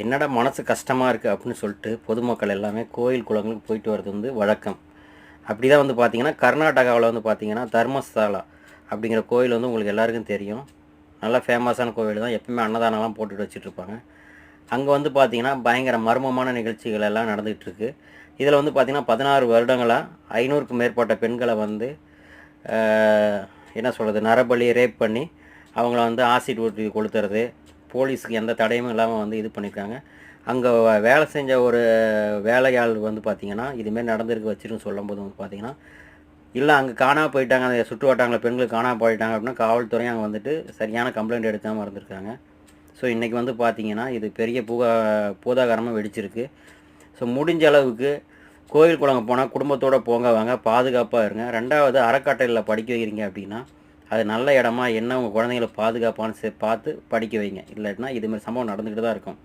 என்னடா மனசு கஷ்டமாக இருக்குது அப்படின்னு சொல்லிட்டு பொதுமக்கள் எல்லாமே கோயில் குளங்களுக்கு போயிட்டு வர்றது வந்து வழக்கம். அப்படி தான் வந்து பார்த்தீங்கன்னா கர்நாடகாவில் வந்து பார்த்தீங்கன்னா தர்மஸ்தாலா அப்படிங்கிற கோயில் வந்து உங்களுக்கு எல்லாருக்கும் தெரியும். நல்லா ஃபேமஸான கோவில் தான் எப்பவுமே அன்னதானம்லாம் போட்டுட்டு வச்சுட்ருப்பாங்க அங்கே வந்து பார்த்திங்கன்னா பயங்கர மர்மமான நிகழ்ச்சிகள் எல்லாம் நடந்துகிட்ருக்கு இதில் வந்து பார்த்திங்கன்னா பதினாறு வருடங்களாக ஐநூறுக்கும் மேற்பட்ட பெண்களை வந்து என்ன சொல்கிறது நரபலி ரேப் பண்ணி அவங்கள வந்து ஆசிட் ஊற்றி கொளுத்துறது போலீஸுக்கு எந்த தடையும் இல்லாமல் வந்து இது பண்ணியிருக்காங்க அங்கே வேலை செஞ்ச ஒரு வேலையாள் வந்து பார்த்திங்கன்னா இதுமாரி நடந்திருக்கு வச்சுருன்னு சொல்லும்போது வந்து பார்த்தீங்கன்னா இல்லை அங்கே காணாம போயிட்டாங்க. அந்த சுற்று வட்டாங்களில் பெண்கள் காணாம போயிட்டாங்க அப்படின்னா காவல்துறை அங்கே வந்துட்டு சரியான கம்ப்ளைண்ட் எடுக்காமல் இருந்திருக்காங்க. ஸோ இன்றைக்கி வந்து பார்த்திங்கன்னா இது பெரிய பூகா பூதாகரமாக வெடிச்சிருக்கு. ஸோ முடிஞ்ச அளவுக்கு கோயில் குளங்க போனால் குடும்பத்தோடு போங்க வாங்க பாதுகாப்பாக இருங்க. ரெண்டாவது அறக்கட்டளையில் படிக்க வைக்கிறீங்க அப்படின்னா அது நல்ல இடமா என்ன உங்கள் குழந்தைங்கள பாதுகாப்பான்னு சே பார்த்து படிக்க வைங்க. இல்லாட்டினா இதுமாதிரி சம்பவம் நடந்துக்கிட்டு தான் இருக்கும்.